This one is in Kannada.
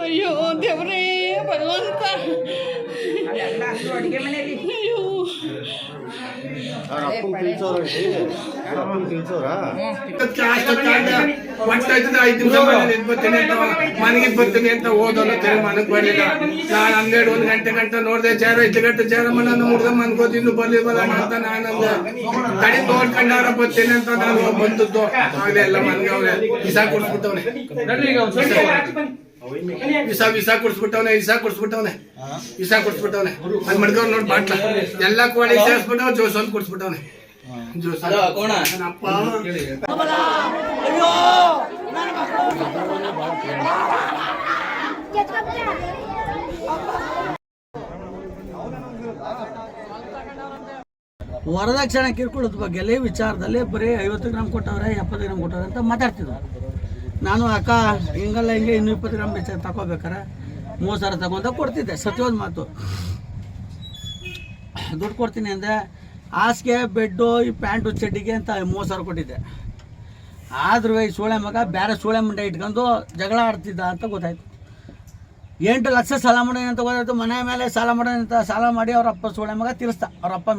ಅಯ್ಯೋ ದೇವ್ರೇ ಭಗವಂತ. ಅಯ್ಯೋ. ಮನೆಗೆ ಬರ್ತೀನಿ ಅಂತ ಓದೋನು ತಿರುಗಿ ಮನಗ್ ಬರ್ಲಿಲ್ಲ. ನಾನು ಹನ್ನೆರಡು ಒಂದ್ ಗಂಟೆ ಗಂಟೆ ನೋಡ್ದೆ ಚೇರ ಐದು ಗಂಟೆ ಜೇರ ಮನ ಮುಡ್ದ ಮನ್ಕೋತಿ ಇನ್ನು ಬರ್ಲಿಲ್ಲ ಅಂತ ನಾನು ತಡಿ ನೋಡ್ಕೊಂಡಾರ ಬರ್ತೀನಿ ಅಂತ ನಾನು ಬಂದದ್ದು. ಆಗ್ಲೇ ಎಲ್ಲ ಮನ್ಗೆ ಅವ್ರೆ ಇಸಾ ಕೊಡ್ಸ್ಬಿಟ್ಟವ್ನೆ ವಿಸಾ ವಿಸಾ ಕೊಡ್ಸ್ಬಿಟ್ಟವ್ನೆ ವಿಸಾ ಕೊಡ್ಸ್ಬಿಟ್ಟವ್ನೆ. ವಿಸಾ ಕೊಡ್ಸ್ಬಿಟ್ಟವ್ನೆ. ಅದ್ ಮಡ್ಗವ್ರು ನೋಡಿ ಬಾಟ್ಲ. ಎಲ್ಲ ಕೋಳಿ ಸೇರಿಸ್ಬಿಟ್ಟವ್ ಜೋಸ್ ಒಂದು ಕೊಡ್ಸ್ಬಿಟ್ಟವನೆ. ನನ್ನ ಅಪ್ಪ ವರದಕ್ಷಿಣೆ ಕಿರ್ಕೊಳ್ಳೋದ್ ಬಗ್ಗೆ ವಿಚಾರದಲ್ಲಿ ಬರೀ ಐವತ್ತು ಗ್ರಾಮ್ ಕೊಟ್ಟವ್ರೆ, ಎಪ್ಪತ್ತು ಗ್ರಾಮ್ ಕೊಟ್ಟವ್ರೆ ಅಂತ ಮಾತಾಡ್ತಿದ್ರು. ನಾನು ಅಕ್ಕ, ಹಿಂಗಲ್ಲ ಹಿಂಗೆ ಇನ್ನೂ ಇಪ್ಪತ್ತು ಗ್ರಾಮ್ ಬೆಚ್ಚ ತಗೋಬೇಕಾರೆ ಮೂವತ್ತು ಸಾವಿರ ತಗೊಂತ ಕೊಡ್ತಿದ್ದೆ. ಸತ್ಯವಾದ ಮಾತು. ದುಡ್ಡು ಕೊಡ್ತೀನಿ ಅಂದೆ, ಹಾಸಿಗೆ, ಬೆಡ್ಡು, ಈ ಪ್ಯಾಂಟು, ಚಡ್ಡಿಗೆ ಅಂತ ಮೂವತ್ತು ಸಾವಿರ ಕೊಟ್ಟಿದ್ದೆ. ಆದ್ರೂ ಈ ಸೂಳೆ ಮಗ ಬೇರೆ ಸೂಳೆ ಮುಂಡೆ ಇಟ್ಕೊಂಡು ಜಗಳ ಆಡ್ತಿದ್ದ ಅಂತ ಗೊತ್ತಾಯ್ತು. ಎಂಟು ಲಕ್ಷ ಸಾಲ ಮಾಡೋಣ ಅಂತ ಗೊತ್ತಾಯ್ತು. ಮನೆ ಮೇಲೆ ಸಾಲ ಮಾಡೋಣ ಅಂತ ಸಾಲ ಮಾಡಿ ಅವರಪ್ಪ ಸೋಳೆ ಮಗ ತೀರಿಸ್ದ. ಅವರಪ್ಪ